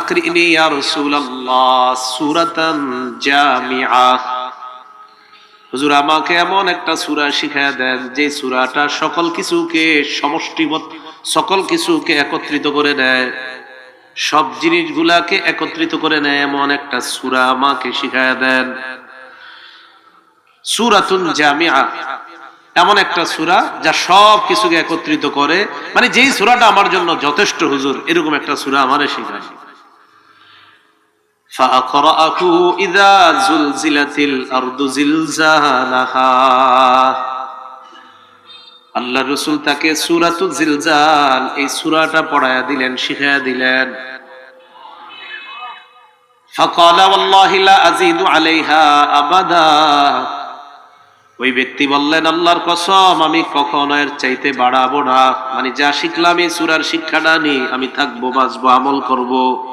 আকরিনি ইয়া রাসূলুল্লাহ সূরাতান জামিআ। হুজুর, আমাকে এমন একটা সূরা শিখায়া দেন, যে সূরাটা সকল কিছুকে সমষ্টিবদ্ধ, সকল কিছুকে একত্রিত করে দেয় সব জিনিসগুলাকে একত্রিত করে নেয়, এমন একটা সূরা আমাকে শিখায়া দেন। সূরাতুন জামিআ, এমন একটা সূরা যা সব কিছুকে একত্রিত করে মানে যেই সূরাটা আমার জন্য যথেষ্ট হুজুর, এরকম একটা সূরা আমারে শেখায়। فأقرأه إذا زلزلت الأرض زلزالها আল্লাহ রসুল তাকে সুরাতুল জিলজাল এই সুরাটা পড়ায়া দিলেন শিখায়া দিলেন فقال والله لا أزيد عليها أبدا ওই ব্যক্তি বললেন আল্লাহর কসম আমি কখনো এর চাইতে বাড়াবো না মানে যা শিখলাম এই সুরার শিক্ষাটা নি আমি থাকবো বাঁচবো আমল করব সুম্মা আদবার রাজুল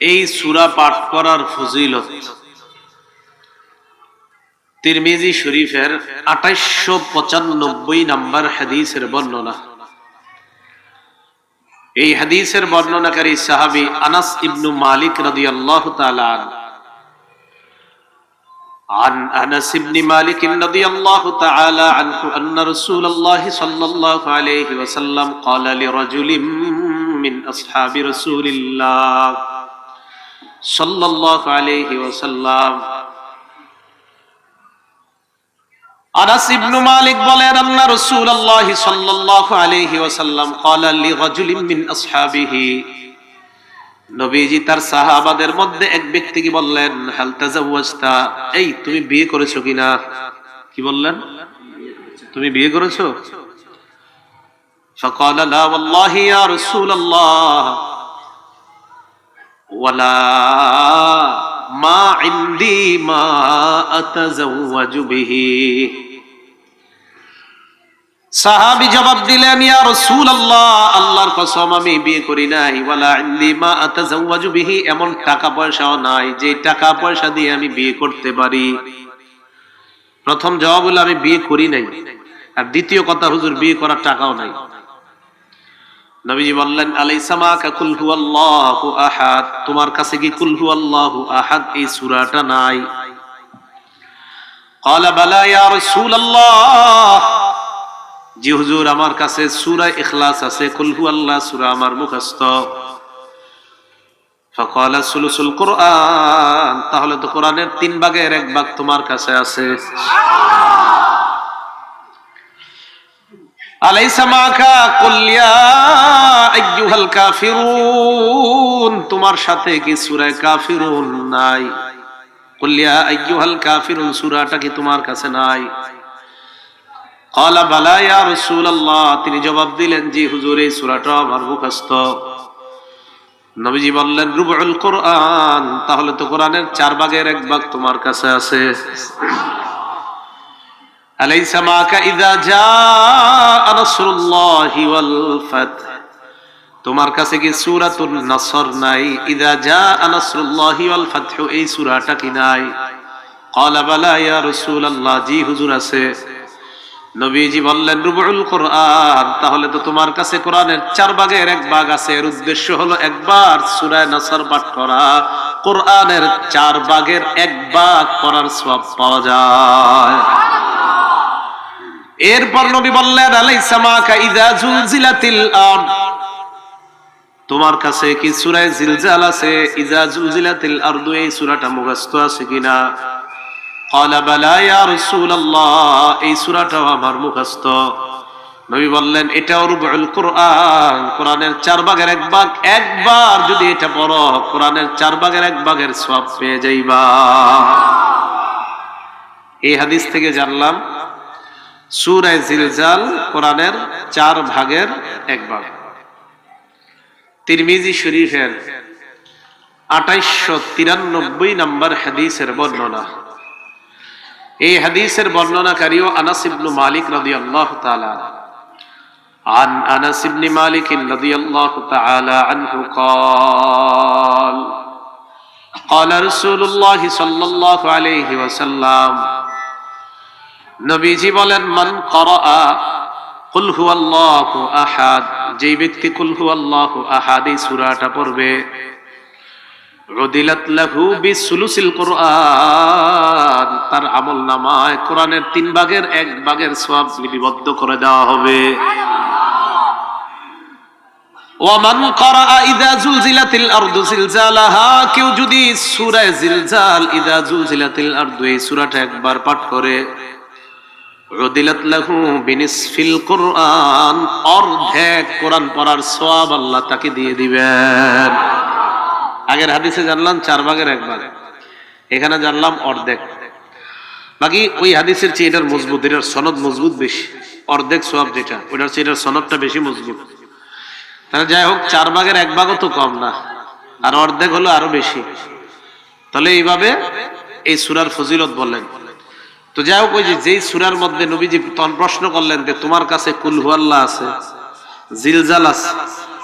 এই সুরা পাঠ করার ফজিলত তিরমিজি শরীফের আঠাইশো পঁচানব্বই নাম্বার হাদিসের বর্ণনা এই হাদিসের বর্ণনাকারী সাহাবি আনাস ইবনু মালিক রাদিয়াল্লাহু তাআলা عن انس بن مالك رضي الله تعالى عنه ان رسول الله صلى الله عليه وسلم قال لرجل من اصحاب رسول الله صلى الله عليه وسلم আনাস ইবনু মালিক বলেন আল্লাহ রাসূলুল্লাহ সাল্লাল্লাহু আলাইহি ওয়াসাল্লাম ক্বালা লিরাজুলিন মিন আসহাবিহি নবীজি তার সাহাবাদের মধ্যে এক ব্যক্তিকে বললেন হাল তাজাওয়াজতা এই তুমি বিয়ে করেছো কিনা কি বললেন তুমি বিয়ে করেছো فقال لا والله يا رسول الله জবাব দিলেন আল্লাহর কসম, আমি বিয়ে করি নাই। এমন টাকা পয়সাও নাই, যে টাকা পয়সা দিয়ে আমি বিয়ে করতে পারি। প্রথম জবাব হলো, আমি বিয়ে করি নাই। আর দ্বিতীয় কথা, হুজুর, বিয়ে করার টাকাও নাই। নবীজি বললেন আহাদ? তোমার কাছে কি কুলহু আল্লাহ আহাদ? এই সূরাটা নাই। জি হুজুর, আমার কাছে সূরা ইখলাস আছে। কুলহু আল্লাহ সূরা আমার মুখস্থ। তাহলে তো কোরআনের তিন ভাগের এক ভাগ তোমার কাছে আছে। তোমার সাথে কি সুরায় কাফিরুন নাই? কলিয়া কল্লিয়া আইয়ুহাল ফিরুন সুরাটা কি তোমার কাছে নাই? তিনি জবাব দিলেন, জি হুজুর, এই সুরাটা আমার মুখস্থ। নবীজি বললেন রুবুল কোরআন। তাহলে তো কোরআনের চার বাগের এক ভাগ তোমার কাছে আছে। আলাইসা মাকা ইদা জা নাসরুল্লাহি ওয়াল ফাতহ তোমার কাছে কি সূরাতুন নাসর নাই? ইদা জা নাসরুল্লাহি ওয়াল ফাতহ, এই সূরাটা কি নাই? ক্বালা, বালা, ইয়া রাসূলুল্লাহ, জি, হুজুর আছে। নবীজি বললেন রুবুল কোরআন তাহলে তো তোমার কাছে কোরআনের চার ভাগের এক ভাগ আছে। এর উদ্দেশ্য হলো একবার সুরায় নাসার পাঠ করা। কোরআনের চার ভাগের এক ভাগ করার সব পাওয়া যায়। এরপর নবী বললেন তোমার কাছে কি সুরায় জিলজাল আছে? ইজা জুলজিলাতিল আরদু, এই সূরাটা মুখস্থ আছে কিনা? ক্বালা বালা ইয়া রাসূলুল্লাহ, এই সূরাটাও আমার মুখস্থ। নবী বললেন, এটা রুবুল কোরআন। কোরআনের চার ভাগের এক ভাগ, একবার যদি এটা পড়ো, কোরআনের চার ভাগের এক ভাগের সব পেয়ে যাইবা। এই হাদিস থেকে জানলাম সূরা জিলজাল কোরআনের চার ভাগের এক ভাগ তিরমিজি শরীফের আঠাইশশো তিরানব্বই নম্বর হাদিসের বর্ণনা এই হাদিসের বর্ণনাকারীও আনাস ইবনু মালিক রাদিয়াল্লাহু তাআলা عن انس بن مالك رضي الله تعالى عنه قال قال رسول الله صلى الله عليه وسلم নবীজি বলেন, মান করা কুল হু আল্লাহ আহাদ। যেই ব্যক্তি কুল হু আল্লাহ আহাদ, এই সূরাটা পড়বে রদিলাত লাহু বিসুলুসিল কোরআন। তার আমল নামায় কোরআনের তিন ভাগের এক ভাগের সওয়াব লিপিবদ্ধ করে দেওয়া হবে। ওয়ামান করা ইদা জুলজিলাতিল আরদু জিলজালাহা। কেউ যদি সূরা জিলজাল ইদা জুলজিলাতিল আরদু, এই সূরাটা একবার পাঠ করে রদিলাত লাহু কোরআন আল্লাহ তাকে দিয়ে আগের হাদিসে জানলাম, চার ভাগের এখানে জানলাম অর্ধেক। বাকি ওই হাদিসের মজবুত সনদ মজবুত বেশি। অর্ধেক সওয়াব যেটা ওটার চেয়ে সনদটা বেশি মজবুত। তাহলে যাই হোক, চার ভাগের এক ভাগও তো কম না, আর অর্ধেক হলো আরও বেশি। তাহলে এইভাবে এই সুরার ফজিলত বললেন তো যাই হোক, ওই যেই সুরার মধ্যে নবীজি তখন প্রশ্ন করলেন যে, তোমার কাছে কুলহু আল্লাহ আছে, জিলজাল আছে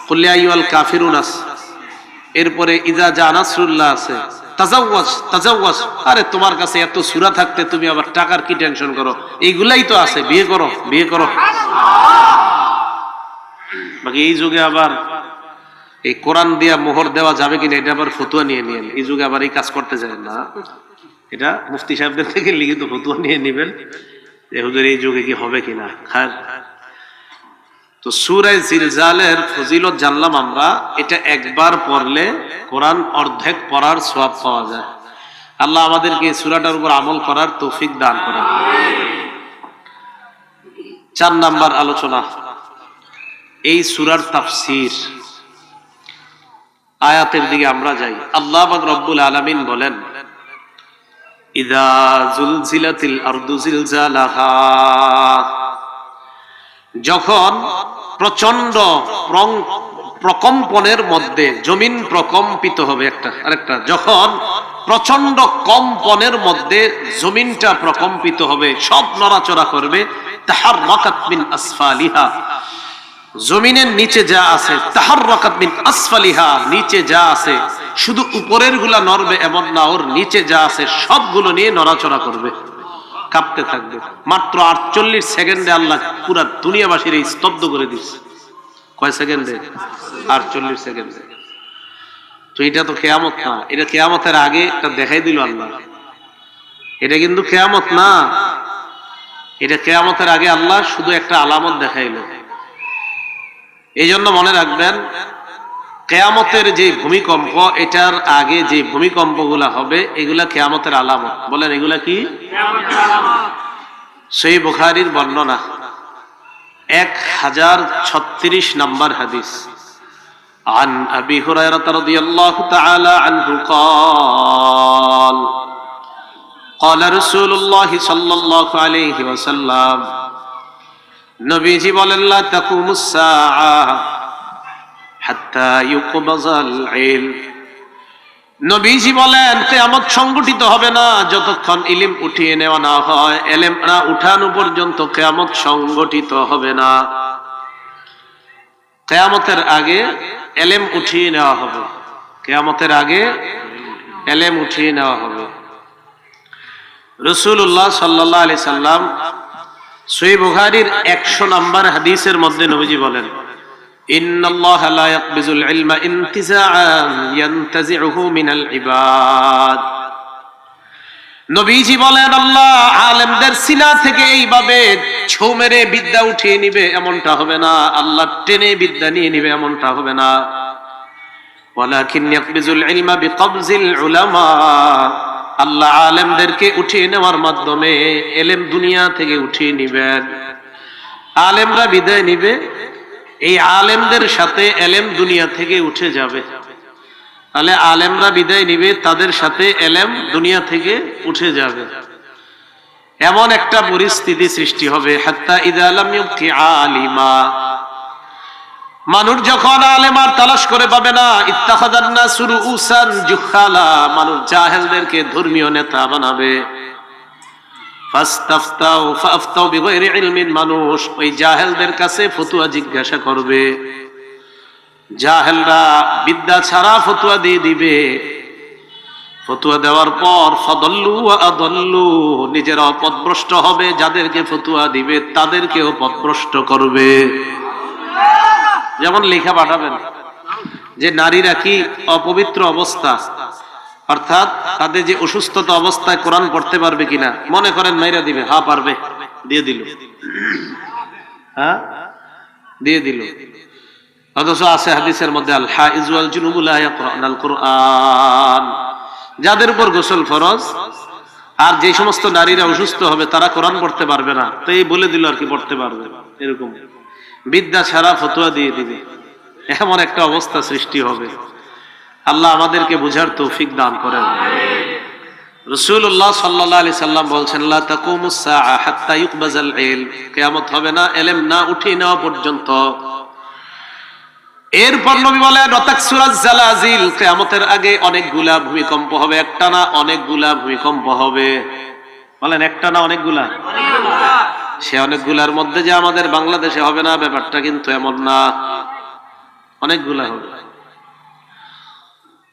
কুলিয়াইয়াল কাফিরুন আছে, এরপরে ইজা জানাসরুল্লাহ আছে, তাজাওয়াজ তাজাওয়াজ, আরে তোমার কাছে এত সুরা থাকতে তুমি আবার টাকার কি টেনশন করো? এইগুলাই তো আছে, বিয়ে করো বিয়ে করো। বাকি এই যুগে আবার এই কোরআন দিয়া মোহর দেওয়া যাবে কিনা, এটা আবার ফতুয়া নিয়ে নিয়েন। এই যুগে আবার এই কাজ করতে যায় না। এটা মুফতি সাহেবদের থেকে লিখিত ফতুয়া নিয়ে নিবেন যে, হুজুর, এই যুগে কি হবে কিনা? খায় তো সুরায় জিলজালের ফজিলত জানলাম আমরা, এটা একবার পড়লে কোরআন অর্ধেক পড়ার সওয়াব পাওয়া যায়। আল্লাহ আমাদেরকে সুরাটার উপর আমল করার তৌফিক দান করেন। চার নাম্বার আলোচনা। এই সুরার তাফসির। আয়াতের দিকে আমরা যাই। আল্লাহ রব্বুল আলামিন বলেন যখন প্রচণ্ড প্রকম্পনের মধ্যে জমিন প্রকম্পিত হবে একটা, আরেকটা, যখন প্রচণ্ড কম্পনের মধ্যে জমিনটা প্রকম্পিত হবে, সব নড়াচড়া করবে তাহার মিন আসফালিহা। জমিনের নিচে যা আছে তাহার মিন আসফালিহা, নিচে যা আছে শুধু উপরেরগুলা নড়বে এমন না, ওর নিচে যা আছে সবগুলো নিয়ে নড়াচড়া করবে। কাঁপতে থাকবে। মাত্র আটচল্লিশ সেকেন্ডে আল্লাহ পুরা দুনিয়াবাসীর এই স্তব্ধ করে দিচ্ছে কয় সেকেন্ডে? আটচল্লিশ সেকেন্ডে। তো এটা তো কেয়ামত না। এটা কেয়ামতের আগে একটা দেখাই দিল আল্লাহ। এটা কিন্তু কেয়ামত না। এটা কেয়ামতের আগে আল্লাহ শুধু একটা আলামত দেখাইল। এই জন্য মনে রাখবেন কেয়ামতের যে ভূমিকম্প এটার আগে যে ভূমিকম্প গুলা হবে এগুলা কেয়ামতের আলামত বলেন এগুলা কি সেই বুখারির বর্ণনা এক হাজার ছত্রিশ নম্বর হাদিস عن أبي هريرة رضي الله تعالى عنه قال قال رسول الله صلى الله عليه وسلم نبيجي বলেন لا تقوم الساعة নবীজি বলেন, কেয়ামত সংগঠিত হবে না, যতক্ষণ ইলিম উঠিয়ে নেওয়া না হয় এলেম উঠানো পর্যন্ত কেয়ামত সংগঠিত হবে না। কেয়ামতের আগে এলেম উঠিয়ে নেওয়া হবে। কেয়ামতের আগে এলেম উঠিয়ে নেওয়া হবে। রসুল্লাহ সাল্লাহ আলি সাল্লাম সই বুহারির একশো নাম্বার হাদিসের মধ্যে নবীজি বলেন إن الله لا يقبض العلم انتزاعا ينتزعه من العباد নবীজি বলেন আল্লাহ আলেমদের সিনা থেকে এইভাবে ছৌ মেরে বিদ্যা উঠিয়ে নিবে এমনটা হবে না আল্লাহ টেনে বিদ্যা নিয়ে নিবে এমনটা হবে না ওয়ালাকিন ইয়াকবিজুল ইলমা বিকবজিল উলামা আল্লাহ আলেমদেরকে উঠিয়ে নেওয়ার মাধ্যমে এলেম দুনিয়া থেকে উঠিয়ে নিবেন আলেমরা বিদায় নিবে এই আলেমদের সাথে এলেম দুনিয়া থেকে উঠে যাবে। তাহলে আলেমরা বিদায় নিবে, তাদের সাথে এলেম দুনিয়া থেকে উঠে যাবে। এমন একটা পরিস্থিতি সৃষ্টি হবে আলিমা। মানুষ যখন আলেমার তালাশ করে পাবে না ইত্তাখাদান্না সুরু উসান জুখালা, মানুষ জাহেলদেরকে ধর্মীয় নেতা বানাবে। মানুষ। ওই জাহেলদের কাছে ফতুয়া জিজ্ঞাসা করবে। জাহেলরা বিদ্যা ছাড়া ফতুয়া দিয়ে দিবে। ফতুয়া দেওয়ার পর ফদল্লু আদল্লু নিজেরা পথভ্রষ্ট হবে, যাদেরকে ফতুয়া দিবে তাদেরকেও পথভ্রষ্ট করবে। যেমন লেখা পাঠাবেন যে, নারীরা কি অপবিত্র অবস্থা? অর্থাৎ তাদের যে অসুস্থতা অবস্থায় কোরআন পড়তে পারবে কিনা, মনে করেন মাইরা দিবে, হা পারবে, দিয়ে দিল। হ্যাঁ দিয়ে দিল। অথচ আছে হাদিসের মধ্যে জুনুবুল যাদের উপর গোসল ফরজ, আর যে সমস্ত নারীরা অসুস্থ হবে, তারা কোরআন পড়তে পারবে না। তো এই বলে দিল আর কি, পড়তে পারবে, এরকম। বিদ্যা ছাড়া ফতুয়া দিয়ে দিবে। এমন একটা অবস্থা সৃষ্টি হবে। আল্লাহ আমাদেরকে বুঝার তৌফিক দান করেন। রসুল্লাহ সাল্লাহ সাল্লাম বলছেন কিয়ামত হবে না, এলেম না উঠিয়ে নেওয়া পর্যন্ত। এরপর নবী বলেন জালাজিল, কিয়ামতের আগে অনেকগুলা ভূমিকম্প হবে, একটা না অনেকগুলা ভূমিকম্প হবে। বলেন, একটা না অনেকগুলা সে অনেকগুলার মধ্যে যে আমাদের বাংলাদেশে হবে না, ব্যাপারটা কিন্তু এমন না। অনেকগুলা হবে।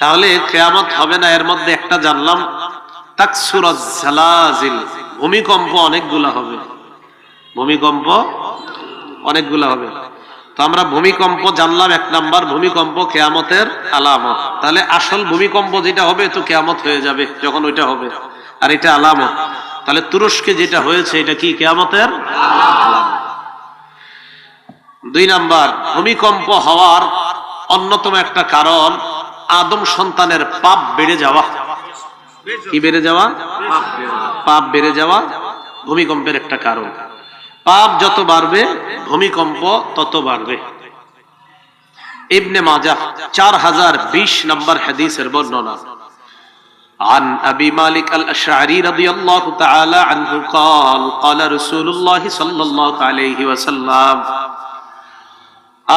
তাহলে কেয়ামত হবে না, এর মধ্যে একটা জানলাম ভূমিকম্প অনেকগুলা হবে। ভূমিকম্প অনেকগুলা হবে। তো আমরা ভূমিকম্প জানলাম এক নাম্বার, ভূমিকম্প কেয়ামতের আলামত। তাহলে আসল ভূমিকম্প যেটা হবে, তো কেয়ামত হয়ে যাবে, যখন ওইটা হবে। আর এটা আলামত। তাহলে তুরস্কে যেটা হয়েছে, এটা কি কেয়ামতের দুই নাম্বার, ভূমিকম্প হওয়ার অন্যতম একটা কারণ আদম সন্তানের পাপ বেড়ে যাওয়া কি বেড়ে যাওয়া পাপ বেড়ে যাওয়া ভূমিকম্পের একটা কারণ পাপ যত বাড়বে ভূমিকম্প তত বাড়বে ইবনে মাজা চার হাজার বিশ নম্বর হাদিসের বর্ণনা عن أبي مالك الأشعري رضي الله تعالى عنه قال قال رسول الله صلى الله عليه وسلم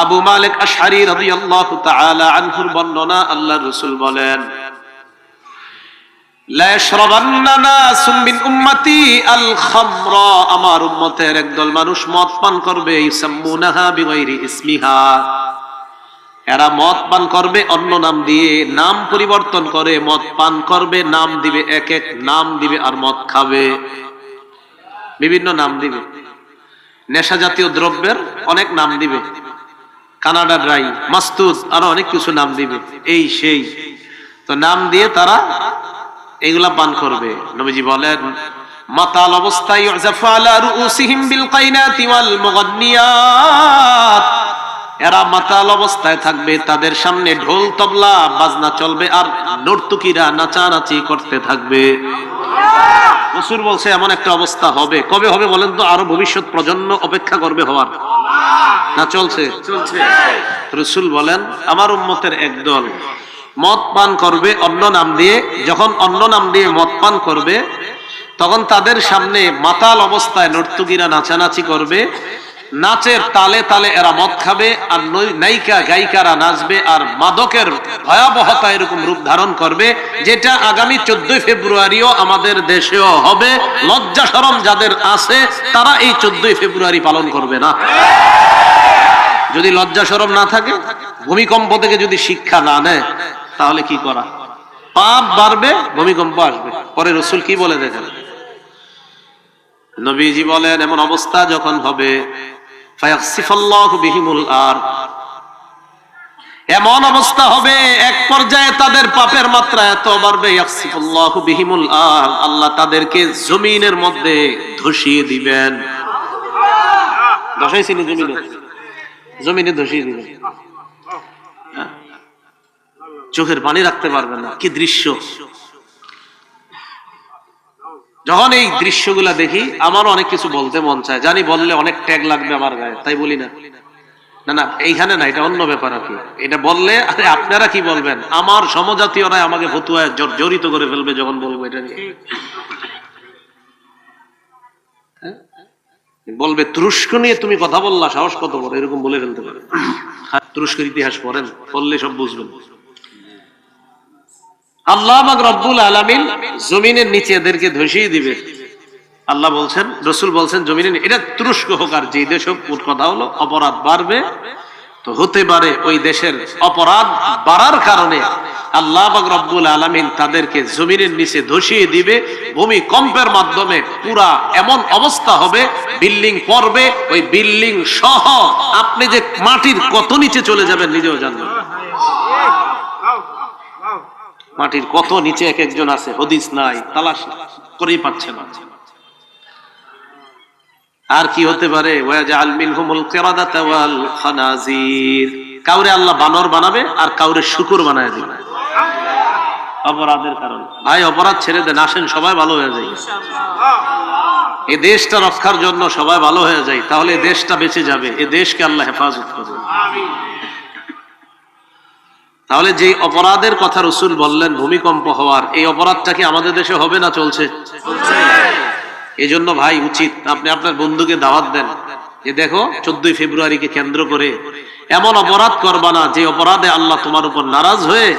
আবু মালিক আশহারি রাদিয়াল্লাহু তাআলা আনহুর বর্ণনা আল্লাহর রাসূল বলেন আমার উম্মতের একদল মানুষ পান করবে এরা মদ পান করবে, অন্য নাম দিয়ে নাম পরিবর্তন করে মদ পান করবে, নাম দিবে, এক এক নাম দিবে আর মদ খাবে। বিভিন্ন নাম দিবে। নেশা জাতীয় দ্রব্যের অনেক নাম দিবে। কানাডা ড্রাই মাস্তুদ, আরও অনেক কিছু নাম দিবে। এই সেই। তো নাম দিয়ে তারা এগুলা পান করবে। নবীজি বলেন, মাতাল অবস্থায় বিল এরা মাতাল অবস্থায় থাকবে, তাদের সামনে ঢোল, তবলা, বাজনা চলবে আর নর্তুকিরা নাচানাচি করতে থাকবে। রসুল বলছে, এমন একটা অবস্থা হবে। কবে হবে বলেন তো? আরও ভবিষ্যৎ প্রজন্ম অপেক্ষা করবে হওয়ার। না চলছে। চলছে। রসুল বলেন আমার উম্মতের একদল মদ পান করবে অন্য নাম দিয়ে যখন অন্য নাম দিয়ে মদ পান করবে তখন তাদের সামনে মাতাল অবস্থায় নর্তুকিরা নাচানাচি করবে নাচের তালে তালে এরা মদ খাবে আর নায়িকা, গায়িকারা নাচবে আর মাদকের ভয়াবহতা এরকম রূপ ধারণ করবে, যেটা আগামী চোদ্দই ফেব্রুয়ারিও আমাদের দেশেও হবে। লজ্জা সরম যাদের আছে, তারা এই চোদ্দই ফেব্রুয়ারি পালন করবে না। যদি লজ্জা সরম না থাকে, ভূমিকম্প থেকে যদি শিক্ষা না নেয়, তাহলে কি করা? পাপ বাড়বে, ভূমিকম্প আসবে। পরে রসুল কি বলে দেখেন? নবীজি বলেন, এমন অবস্থা যখন হবে এমন অবস্থা হবে, এক পর্যায়ে তাদের পাপের মাত্রা এত বাড়বে বিহিমুল আর। আল্লাহ তাদেরকে জমিনের মধ্যে ধসিয়ে দিবেন। ধসাইছিনি জমিনে? জমিনে ধসিয়ে দিবেন। চোখের পানি রাখতে পারবেন না। কি দৃশ্য? যখন এই দৃশ্যগুলা দেখি আমারও অনেক কিছু বলতে মন চায়। জানি বললে অনেক ট্যাগ লাগবে আমার গায়ে তাই বলি না। না না এইখানে না এটা অন্য ব্যাপার আর কি। এটা বললে আপনারা কি বলবেন? আমার সমজাতীয়রা আমাকে ফতুয়ায় জড়িত করে ফেলবে যখন বলব এটা নিয়ে। হ্যাঁ? বলবে তুরস্ক নিয়ে তুমি কথা বললা সাহস কত বড়? এরকম বলে ফেলতে পারে। হ্যাঁ, তুরস্কের ইতিহাস পড়েন পড়লে সব বুঝবেন। আল্লাহ রব্বুল আলামিন জমিনের নিচে এদেরকে ধসিয়ে দিবে। আল্লাহ বলছেন, রসুল বলছেন, জমিনের, এটা তুরস্ক হোক আর যে দেশ হোক কথা হলো অপরাধ বাড়বে। তো হতে পারে ওই দেশের অপরাধ বাড়ার কারণে আল্লাহ রব্বুল আলামিন তাদেরকে জমিনের নিচে ধসিয়ে দিবে। ভূমিকম্পের মাধ্যমে পুরা এমন অবস্থা হবে, বিল্ডিং পড়বে, ওই বিল্ডিং সহ আপনি যে মাটির কত নিচে চলে যাবেন নিজেও জানবেন। মাটির কত নিচে এক একজন আছে, হদিস নাই, তালাশ করেই পাচ্ছে না। আর কি হতে পারে? কাউরে আল্লাহ বানর বানাবে আর কাউরে শুকুর বানায় দিবে। অপরাধের কারণে। ভাই, অপরাধ ছেড়ে দেন, আসেন, সবাই ভালো হয়ে যায়। এ দেশটা রক্ষার জন্য সবাই ভালো হয়ে যায়, তাহলে দেশটা বেঁচে যাবে, এ দেশকে আল্লাহ হেফাজত করবে তাহলে যে অপরাধের কথা রসুল বললেন, ভূমিকম্প হওয়ার, এই অপরাধটা কি আমাদের দেশে হবে না চলছে? এই জন্য ভাই উচিত, আপনি আপনার বন্ধুকে দাওয়াত দেন যে দেখো, চোদ্দই ফেব্রুয়ারিকে কেন্দ্র করে এমন অপরাধ করবা না, যে অপরাধে আল্লাহ তোমার উপর নারাজ হয়ে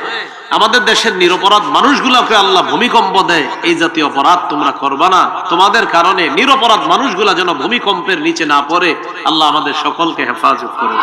আমাদের দেশের নিরপরাধ মানুষগুলাকে আল্লাহ ভূমিকম্প দেয়। এই জাতীয় অপরাধ তোমরা করবা না। তোমাদের কারণে নিরপরাধ মানুষগুলা যেন ভূমিকম্পের নিচে না পড়ে, আল্লাহ আমাদের সকলকে হেফাজত করে